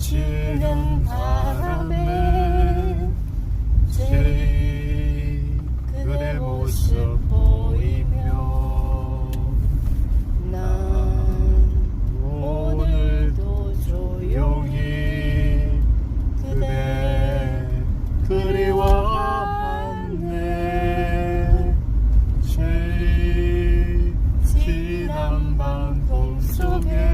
스치는 바람에 제일 그대 모습 보이며 난 오늘도 조용히 그대 그리워하네. 제일 지난 방송 속에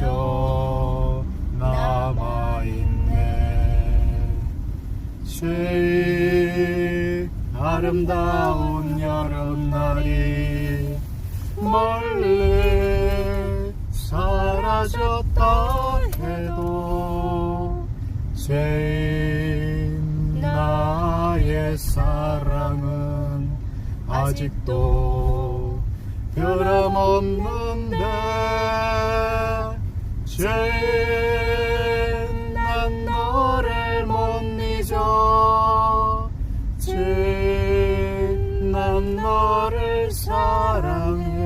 여울져 남아있네. 제일 아름다운 여름날이 멀리 사라졌다 해도 제일 나의 사랑은 아직도 변함없는데 이제 난 너를 못 잊어. 난 너를 사랑해.